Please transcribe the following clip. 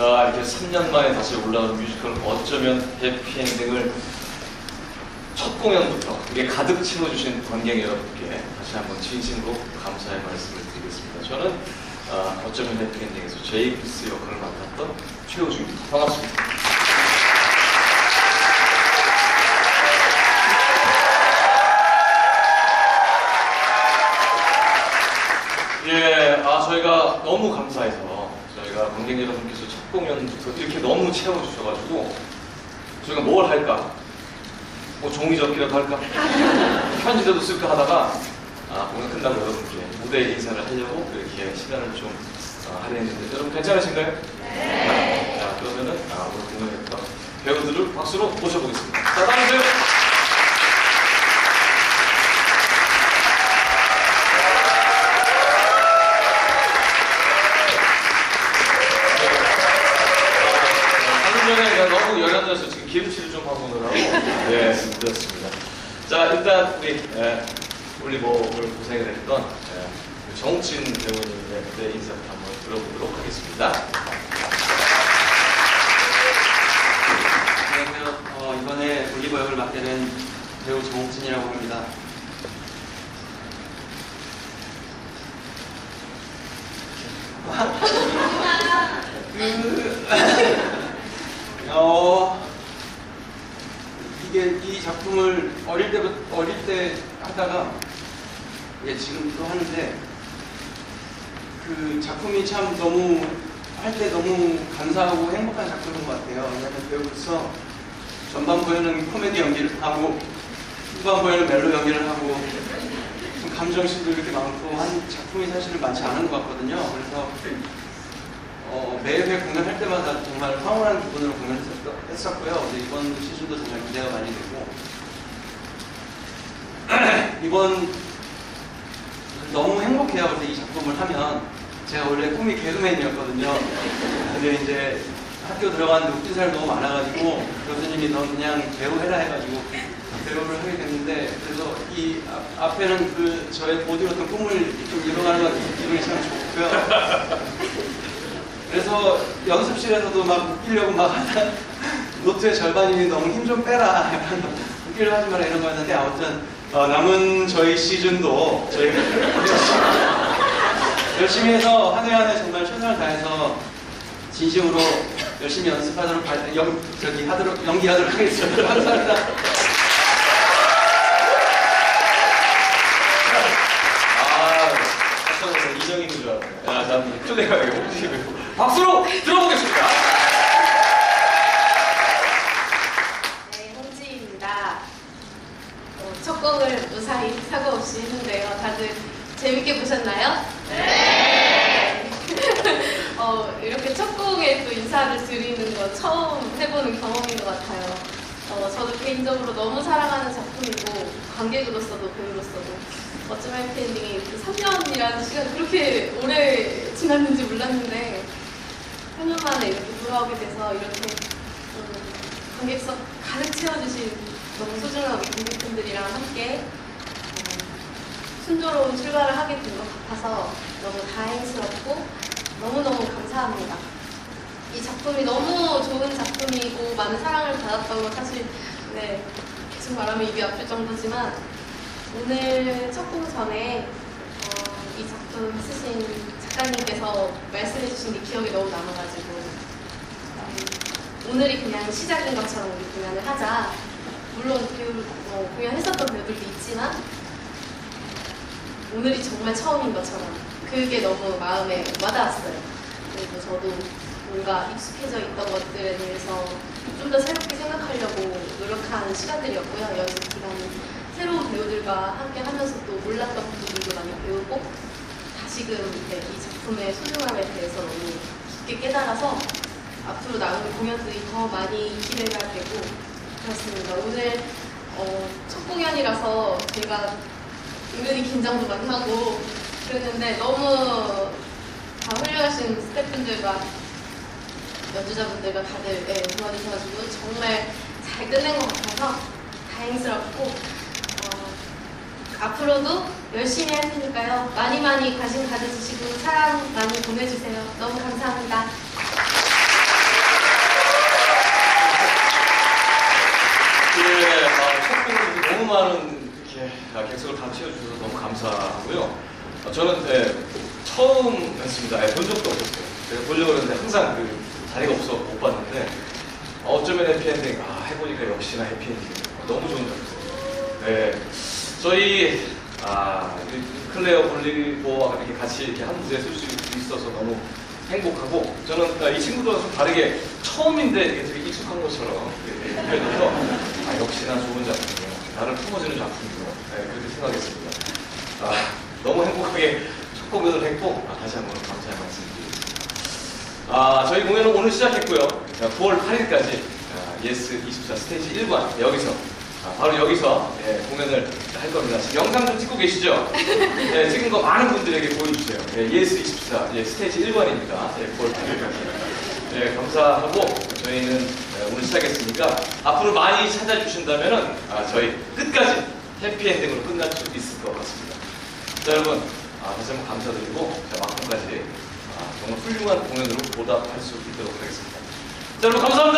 자 이렇게 3년 만에 다시 올라오는 뮤지컬 어쩌면 해피엔딩을 첫 공연부터 이게 가득 채워주신 관객 여러분께 다시 한번 진심으로 감사의 말씀을 드리겠습니다. 저는 어, 어쩌면 해피엔딩에서 제이크스 역할을 맡았던 최호중입니다. 반갑습니다. 예, 아 저희가 너무 감사해서 저희가 관객 여러분께서 첫 공연부터 이렇게 너무 채워주셔가지고 저희가 뭘 할까? 뭐 종이 접기라도 할까? 편지라도 쓸까 하다가 아, 공연 끝나고 여러분께 무대 인사를 하려고 이렇게 시간을 좀 어, 할애했는데 여러분 괜찮으신가요? 네. 자 그러면은 아, 오늘 공연했던 배우들을 박수로 모셔보겠습니다. 자 다음 주 전에 내가 너무 열연져서 지금 기름칠을 좀 하고 오느라고 네, 힘들었습니다. 자, 일단 우리 에, 우리 뭐 오늘 고생을 했던 에, 우리 정진 배우님의 무대 인사부터 한번 들어보도록 하겠습니다. 안녕하세요. 어, 이번에 올리버 역을 맡게 된 배우 정옥진이라고 합니다. 그, 어, 이게 이 작품을 어릴 때부터 어릴 때 하다가 예, 지금도 하는데 그 작품이 참 너무 할 때 너무 감사하고 행복한 작품인 것 같아요. 왜냐하면 배우로서 전반부에는 코미디 연기를 하고 후반부에는 멜로 연기를 하고 좀 감정심도 이렇게 많고 한 작품이 사실은 많지 않은 것 같거든요. 그래서 어, 매회 공연할 때마다 정말 황홀한 기분으로 공연했었고요. 이번 시즌도 정말 기대가 많이 되고 이번 너무 행복해요. 그래서 이 작품을 하면 제가 원래 꿈이 개그맨이었거든요. 근데 이제 학교 들어갔는데 웃긴 사람이 너무 많아가지고 교수님이 너 그냥 배우 해라 해가지고 배우를 하게 됐는데 그래서 이 앞, 앞에는 그 저의 보디었던 꿈을 좀 이뤄가는 것 같아서 기분이 참 좋고요. 그래서 연습실에서도 막 웃기려고 막 노트의 절반이니 너무 힘 좀 빼라 웃기려 하지 마라 이런 거였는데 아무튼 어, 남은 저희 시즌도 저희가 열심히, 해서 한 해 한 해 정말 최선을 다해서 진심으로 열심히 연습하도록 할- 연, 저기 하도록 연기하도록 하겠습니다. 감사합니다. 아, 이정인 줄 알았네. 야, 자, 이쪽에 가야겠 박수로 들어보겠습니다. 네, 홍지입니다. 어, 첫 곡을 무사히 사고 없이 했는데요. 다들 재밌게 보셨나요? 네! 어, 이렇게 첫 곡에 또 인사를 드리는 거 처음 해보는 경험인 것 같아요. 어, 저도 개인적으로 너무 사랑하는 작품이고, 관객으로서도 배우로서도. 어쩜 해피엔딩이 3년이라는 시간 그렇게 오래 지났는지 몰랐는데, 3년 만에 이렇게 돌아오게 돼서 이렇게 음, 관객석 가득 채워주신 너무 소중한 관객분들이랑 함께 음, 순조로운 출발을 하게 된 것 같아서 너무 다행스럽고 너무너무 감사합니다. 이 작품이 너무 좋은 작품이고 많은 사랑을 받았던 건 사실 네, 계속 말하면 입이 아플 정도지만 오늘 첫공 전에 어, 이 작품 쓰신 작가님께서 말씀해주신 게 기억에 너무 남아가지고 음, 오늘이 그냥 시작인 것처럼 우리 공연을 하자. 물론 어, 공연했었던 배우들도 있지만 오늘이 정말 처음인 것처럼 그게 너무 마음에 와닿았어요. 그리고 저도 뭔가 익숙해져 있던 것들에 대해서 좀 더 새롭게 생각하려고 노력한 시간들이었고요. 연습 기간이 새로운 배우들과 함께 하면서 또 몰랐던 부분들도 많이 배우고 다시금 이제 이 작품의 소중함에 대해서 너무 깊게 깨달아서 앞으로 나오는 공연들이 더 많이 기대가 되고 그렇습니다. 오늘 어, 첫 공연이라서 제가 은근히 긴장도 많이 하고 그랬는데 너무 다 훌륭하신 스태프분들과 연주자분들과 다들 예, 도와주셔가지고 정말 잘 끝낸 것 같아서 다행스럽고 어, 앞으로도 열심히 할 테니까요. 많이 많이 관심 가져주시고 사랑 많이 보내주세요. 너무 감사합니다. 예, 아, 첫 곡으로 너무 많은 이렇게 객석을 다 채워주셔서 너무 감사하고요. 어, 저는 네, 처음 했습니다. 예, 본 적도 없었어요. 제가 보려고 했는데 항상 그 자리가 없어 못 봤는데 어, 어쩌면 해피엔딩. 아, 해보니까 역시나 해피엔딩. 너무 좋은 작품. 네, 저희 아, 우리 클레어 볼리보와 이렇게 같이 이렇게 한 무대에 설수 있어서 너무 행복하고 저는 아, 이 친구들과 좀 다르게 처음인데 이게 되게 익숙한 것처럼 표현해서 아, 역시나 좋은 작품이에요. 나를 품어주는 작품이고 네, 그렇게 생각했습니다. 아, 너무 행복하게 첫 공연을 했고 아, 다시 한번 감사의 말씀드리겠습니다. 아, 저희 공연은 오늘 시작했고요. 자, 9월 8일까지 아, 예스 24 스테이지 1관 여기서 아, 바로 여기서 예, 공연을 할 겁니다. 지금 영상 좀 찍고 계시죠? 예, 찍은 거 많은 분들에게 보여주세요. 예, 예스 24 예, 스테이지 1관입니다. 예, 9월 8일까지. 예, 감사하고 저희는 예, 오늘 시작했으니까 앞으로 많이 찾아주신다면 은 아, 저희 끝까지 해피엔딩으로 끝날 수 있을 것 같습니다. 자 여러분 아, 다시 한번 감사드리고 자, 막판까지 아, 정말 훌륭한 공연으로 보답할 수 있도록 하겠습니다. 자 여러분 감사합니다.